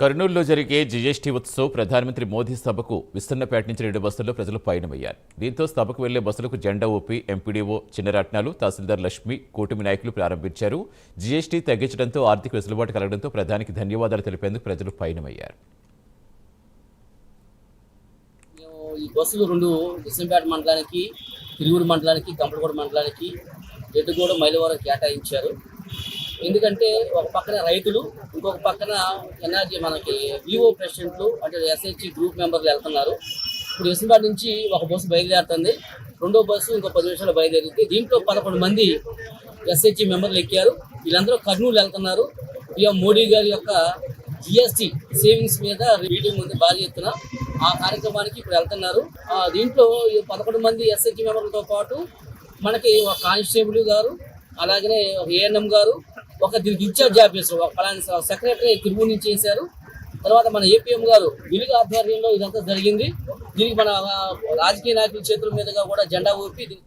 కర్నూలులో జరిగే జీఎస్టీ ఉత్సవ్ ప్రధానమంత్రి మోదీ సభకు విస్తన్నపేట నుంచి రెండు బస్సుల్లో ప్రజలు పయనమయ్యారు. దీంతో సభకు వెళ్ళే బస్సులకు జెండా ఊపి ఎంపీడీఓ చిన్నరత్నాలు తహసీల్దార్ లక్ష్మి కూటమి నాయకులు ప్రారంభించారు. జీఎస్టీ తగ్గించడంతో ఆర్థిక వెసులుబాటు కలగడంతో ప్రధానికి ధన్యవాదాలు తెలిపేందుకు ప్రజలు పయనమయ్యారు. ఈ బస్సులు రెండు విసంపేట మండలానికి తిరుగుడు మండలానికి గంపలగూడ మండలానికి ఎడ్డుగూడ మైలవరం కేటాయించారు. ఎందుకంటే ఒక పక్కన రైతులు ఇంకొక పక్కన ఎన్ఆర్జీ మనకి వివో ప్రెసిడెంట్లు అంటే ఎస్హెచ్ఈ గ్రూప్ మెంబర్లు వెళ్తున్నారు. ఇప్పుడు విసంపేట నుంచి ఒక బస్సు బయలుదేరుతుంది. రెండో బస్సు ఇంకో పది నిమిషాలు బయలుదేరింది దీంట్లో పదకొండు మంది ఎస్హెచ్ఈ మెంబర్లు ఎక్కారు. వీళ్ళందరూ కర్నూలు వెళ్తున్నారు. ఇక మోడీ గారి యొక్క జిఎస్టి సేవింగ్స్ మీద మీటింగ్ ఉంది భారీ ఎత్తున ఆ కార్యక్రమానికి ఇప్పుడు వెళ్తున్నారు. ఆ, దీంట్లో ఈ పదకొండు మంది ఎస్హెచ్ మెంబర్లతో పాటు మనకి ఒక కానిస్టేబుల్ గారు అలాగనే ఒక ఏఎన్ఎం గారు ఒక దీనికి ఇన్ఛార్జ్ ఆఫీసర్ ఒక ఫలానా సెక్రటరీ తిరుగు నుంచి చేశారు. తర్వాత మన ఏపీఎం గారు విలుగు ఆధ్వర్యంలో ఇదంతా జరిగింది. దీనికి మన రాజకీయ నాయకుల చేతుల మీదుగా కూడా జెండా ఊపి దీనికి